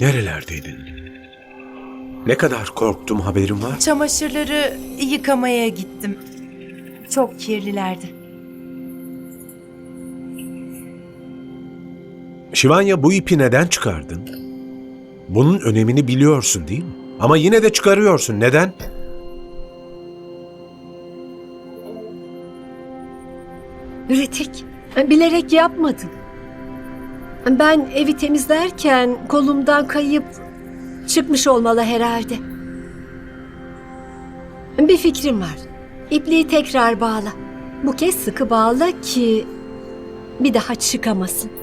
Nerelerdeydin? Ne kadar korktum haberim var. Çamaşırları yıkamaya gittim. Çok kirlilerdi. Şivanya bu ipi neden çıkardın? Bunun önemini biliyorsun değil mi? Ama yine de çıkarıyorsun. Neden? Ritik, bilerek yapmadım. Ben evi temizlerken kolumdan kayıp çıkmış olmalı herhalde. Bir fikrim var. İpliği tekrar bağla. Bu kez sıkı bağla ki bir daha çıkamasın.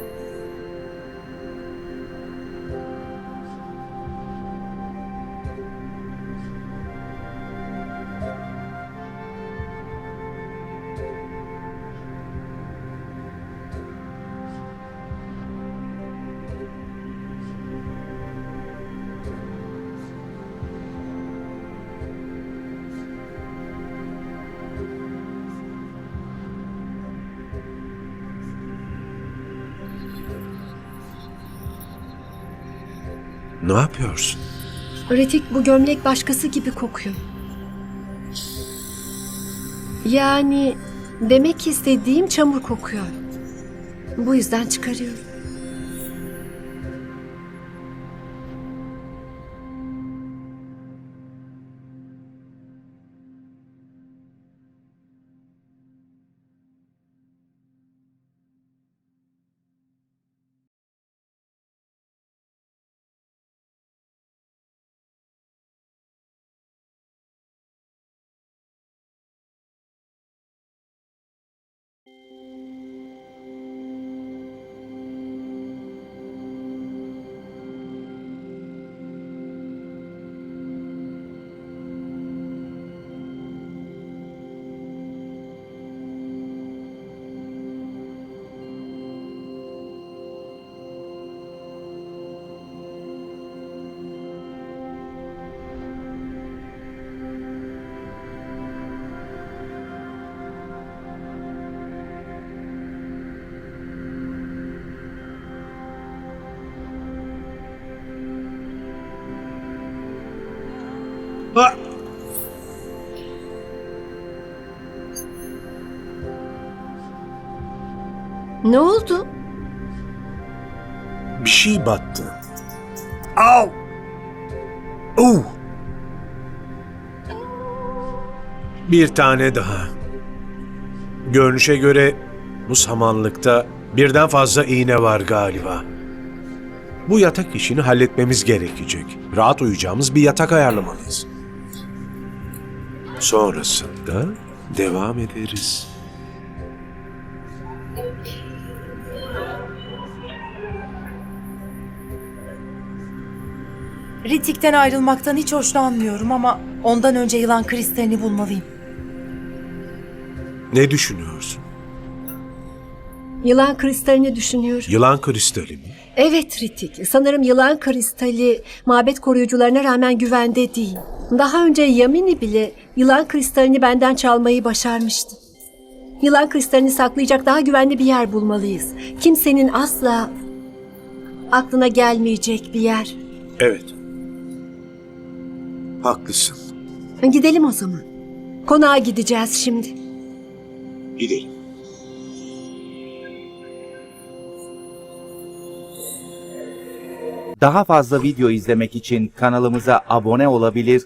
Ne yapıyorsun? Ritik bu gömlek başkası gibi kokuyor. Yani demek istediğim çamur kokuyor. Bu yüzden çıkarıyorum. Ne oldu? Bir şey battı. Au! Uh! Bir tane daha. Görünüşe göre bu samanlıkta birden fazla iğne var galiba. Bu yatak işini halletmemiz gerekecek. Rahat uyuyacağımız bir yatak ayarlamalıyız. Sonrasında devam ederiz. Ritik'ten ayrılmaktan hiç hoşlanmıyorum ama ondan önce yılan kristalini bulmalıyım. Ne düşünüyorsun? Yılan kristalini düşünüyorum. Yılan kristali mi? Evet Ritik, sanırım yılan kristali mabet koruyucularına rağmen güvende değil. Daha önce Yamini bile yılan kristalini benden çalmayı başarmıştı. Yılan kristalini saklayacak daha güvenli bir yer bulmalıyız. Kimsenin asla aklına gelmeyecek bir yer. Evet. Haklısın. Gidelim o zaman. Konağa gideceğiz şimdi. Gidelim. Daha fazla video izlemek için kanalımıza abone olabilir,